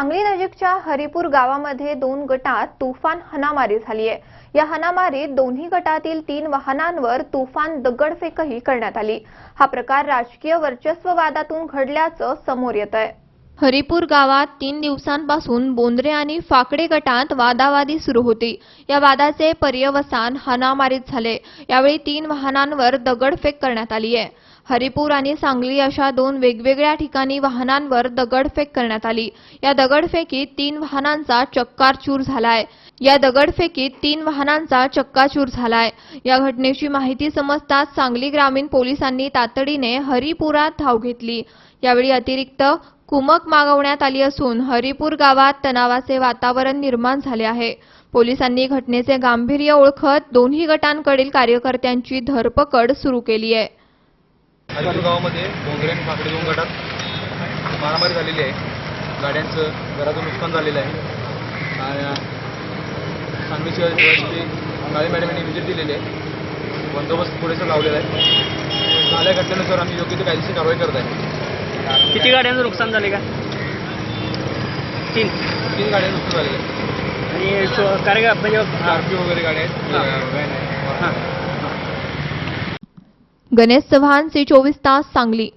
सांगली नजीकच्या हरिपूर गावामध्ये दोन गटात तुफान हनामारी झाली आहे. या हनामारीत दोन्ही गटातील तीन वाहनांवर तुफान दगडफेकही करण्यात आली. हा प्रकार राजकीय वर्चस्ववादातून घडल्याचं समोर येत आहे हरिपूर गावात तीन दिवसांपासून बोंद्रे आणि फाकडे गटात वादावादी सुरू होती. या वादाचे पर्यवसान हाणामारीत झाले. यावेळी तीन वाहनांवर दगडफेक करण्यात आली आहे. हरिपूर आणि सांगली अशा दोन वेगवेगळ्या ठिकाणी वाहनांवर दगडफेक करण्यात आली. या दगडफेकीत तीन वाहनांचा चक्कारचूर झालाय. या दगडफेकीत तीन वाहनांचा चक्काचूर झालाय. या घटनेची माहिती समजताच सांगली ग्रामीण पोलिसांनी तातडीने हरिपुरात धाव घेतली. यावेळी अतिरिक्त कुमक मागवण्यात आली असून हरिपूर गावात तणावाचे वातावरण निर्माण झाले आहे. पोलिसांनी घटनेचे गांभीर्य ओळखत दोन्ही गटांकडील कार्यकर्त्यांची धरपकड सुरू केली आहे. गावामध्ये बोंगरे आणि फाकडे दोन गटात मारामारी झालेली आहे. गाड्यांचं घराचं नुकसान झालेलं आहे. सांगली शहराची शिवाजी काळे मॅडम यांनी विजिट दिलेली आहे. बंदोबस्त पुरेसा लावलेला आहे. झाल्या घटनेनुसार आम्ही योग्य ते कायदेशीर कारवाई करत आहे. किती गाड्यांचं नुकसान झाले का? तीन. तीन गाड्या नुकसान आहे आणि शो- कार्य म्हणजे स्कॉर्पिओ वगैरे गाड्या आहेत. व्हॅन आहे हां. गणेश चव्हाण सी चोवीस तास सांगली.